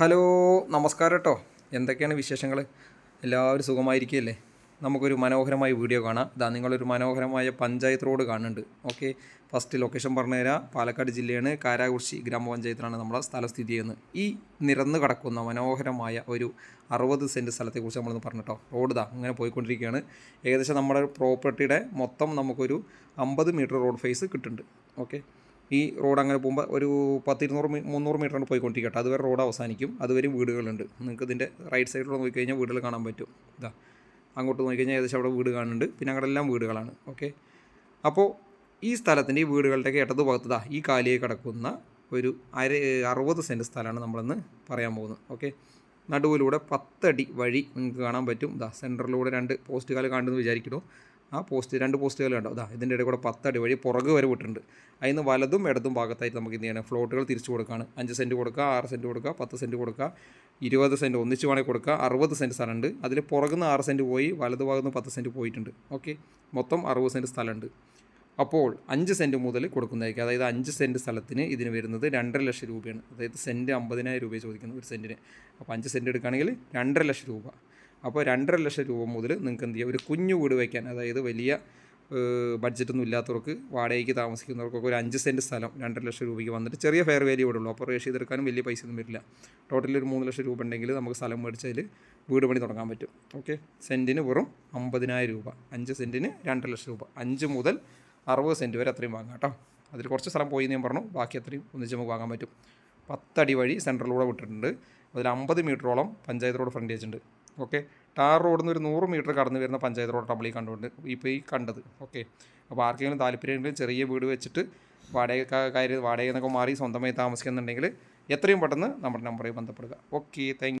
Hello നമസ്കാരം കേട്ടോ എന്തൊക്കെയാണ് വിശേഷങ്ങൾ എല്ലാവരും സുഖമായിരിക്കുകയല്ലേ? നമുക്കൊരു മനോഹരമായ വീഡിയോ കാണാം. ഇതാ നിങ്ങളൊരു മനോഹരമായ പഞ്ചായത്ത് റോഡ് കാണുന്നുണ്ട്. ഓക്കെ ഫസ്റ്റ് ലൊക്കേഷൻ പറഞ്ഞുതരാം. പാലക്കാട് ജില്ലയാണ്. കാരാകുർശി ഗ്രാമപഞ്ചായത്തിലാണ് നമ്മുടെ സ്ഥലം സ്ഥിതി ചെയ്യുന്നത്. ഈ നിരന്ന് കിടക്കുന്ന മനോഹരമായ ഒരു അറുപത് സെന്റ് സ്ഥലത്തെക്കുറിച്ച് നമ്മളൊന്ന് പറഞ്ഞിട്ടോ. റോഡ് ഇതാ അങ്ങനെ പോയിക്കൊണ്ടിരിക്കുകയാണ്. ഏകദേശം നമ്മുടെ പ്രോപ്പർട്ടിയുടെ മൊത്തം നമുക്കൊരു അമ്പത് മീറ്റർ റോഡ് ഫേസ് കിട്ടുന്നുണ്ട്. ഓക്കെ ഈ റോഡ് അങ്ങനെ പോകുമ്പോൾ ഒരു പത്തിരുന്നൂറ് മീ മുന്നൂറ് മീറ്ററാണ് പോയിക്കൊണ്ടിരിക്കട്ടെ. അതുവരെ റോഡ് അവസാനിക്കും. അതുവരെയും വീടുകളുണ്ട്. നിങ്ങൾക്ക് ഇതിന്റെ റൈറ്റ് സൈഡിലൂടെ നോക്കിക്കഴിഞ്ഞാൽ വീടുകൾ കാണാൻ പറ്റും. ഇതാ. അങ്ങോട്ട് നോക്കിക്കഴിഞ്ഞാൽ ഏകദേശം അവിടെ വീട് കാണുന്നുണ്ട്. പിന്നെ അങ്ങടെല്ലാം വീടുകളാണ്. ഓക്കെ? അപ്പോൾ ഈ സ്ഥലത്തിന്റെ ഈ വീടുകളുടെയൊക്കെ ഇടത് ഭാഗത്ത് ഈ കാലിയെ കിടക്കുന്ന ഒരു അര അറുപത് സെന്റ് സ്ഥലമാണ് നമ്മളിന്ന് പറയാൻ പോകുന്നത്. ഓക്കെ? നടുവിലൂടെ പത്തടി വഴി നിങ്ങൾക്ക് കാണാൻ പറ്റും. ദാ സെന്ററിലൂടെ രണ്ട് പോസ്റ്റ് കാൽ കാണുമെന്ന് വിചാരിക്കുന്നു. ആ പോസ്റ്റ് രണ്ട് പോസ്റ്റുകൾ കണ്ടോ അതാ ഇതിന്റെ ഇടയിൽ കൂടെ പത്തടി വഴി പുറകു വരെ വിട്ടിട്ടുണ്ട്. അതിന് വലതും ഇടതും ഭാഗത്തായിട്ട് നമുക്ക് എന്ത് ചെയ്യണം ഫ്ലോട്ടുകൾ തിരിച്ചു കൊടുക്കുകയാണ് അഞ്ച് സെന്റ് കൊടുക്കുക ആറ് സെന്റ് കൊടുക്കുക പത്ത് സെന്റ് കൊടുക്കുക ഇരുപത് സെന്റ് ഒന്നിച്ച് വേണമെങ്കിൽ കൊടുക്കുക അറുപത് സെന്റ് സ്ഥലമുണ്ട്. അതിൽ പുറകുന്ന ആറ് സെന്റ് പോയി വലതു ഭാഗത്ത് പത്ത് സെന്റ് പോയിട്ടുണ്ട്. ഓക്കെ? മൊത്തം അറുപത് സെന്റ് സ്ഥലമുണ്ട്. അപ്പോൾ അഞ്ച് സെന്റ് മുതൽ കൊടുക്കുന്നതായിരിക്കും. അതായത് അഞ്ച് സെന്റ് സ്ഥലത്തിന് ഇതിന് വരുന്നത് രണ്ടര ലക്ഷം രൂപയാണ്. അതായത് സെന്റ് അമ്പതിനായിരം രൂപ ചോദിക്കുന്നു ഒരു സെന്റിന് അപ്പോൾ അഞ്ച് സെന്റ് എടുക്കുകയാണെങ്കിൽ രണ്ടര ലക്ഷം രൂപ. അപ്പോൾ രണ്ടര ലക്ഷം രൂപ മുതൽ നിങ്ങൾക്ക് എന്ത് ചെയ്യാം? ഒരു കുഞ്ഞു വീട് വയ്ക്കാൻ അതായത് വലിയ ബഡ്ജറ്റൊന്നും ഇല്ലാത്തവർക്ക് വാടകയ്ക്ക് താമസിക്കുന്നവർക്കൊക്കെ ഒരു അഞ്ച് സെന്റ് സ്ഥലം രണ്ടര ലക്ഷം രൂപയ്ക്ക് വന്നിട്ട് ചെറിയ ഫെയർ വാല്യൂ ഇവിടെ ഉള്ളൂ. അപ്പോൾ റേഷ്യ ചെയ്തെടുക്കാനും വലിയ പൈസ ഒന്നും വരില്ല ടോട്ടൽ ഒരു മൂന്ന് ലക്ഷം രൂപ ഉണ്ടെങ്കിൽ നമുക്ക് സ്ഥലം മേടിച്ചതിൽ വീട് പണി തുടങ്ങാൻ പറ്റും. ഓക്കെ സെന്റിന് വെറും അമ്പതിനായിരം രൂപ. അഞ്ച് സെന്റിന് രണ്ടര ലക്ഷം രൂപ. അഞ്ച് മുതൽ അറുപത് സെന്റ് വരെ അത്രയും വാങ്ങാം കേട്ടോ. അതിൽ കുറച്ച് സ്ഥലം പോയി ഞാൻ പറഞ്ഞു. ബാക്കി അത്രയും ഒന്നിച്ച് നമുക്ക് വാങ്ങാൻ പറ്റും. പത്തടി വഴി സെൻട്രലൂടെ വിട്ടിട്ടുണ്ട്. അതിൽ അമ്പത് മീറ്ററോളം പഞ്ചായത്ത് റോഡ് ഫ്രണ്ടേജ് ഉണ്ട്. ഓക്കെ? ടാർ റോഡിൽ നിന്ന് ഒരു നൂറ് മീറ്റർ കടന്നു വരുന്ന പഞ്ചായത്ത് റോഡ് ടബിളി കണ്ടുകൊണ്ട് ഇപ്പോൾ ഈ കണ്ടത്. ഓക്കെ? അപ്പോൾ ആർക്കെങ്കിലും താല്പര്യമെങ്കിലും ചെറിയ വീട് വെച്ചിട്ട് വാടക കാര്യം വാടക എന്നൊക്കെ മാറി സ്വന്തമായി താമസിക്കുന്നുണ്ടെങ്കിൽ എത്രയും പെട്ടെന്ന് നമ്മുടെ നമ്പറിൽ ബന്ധപ്പെടുക. Okay thank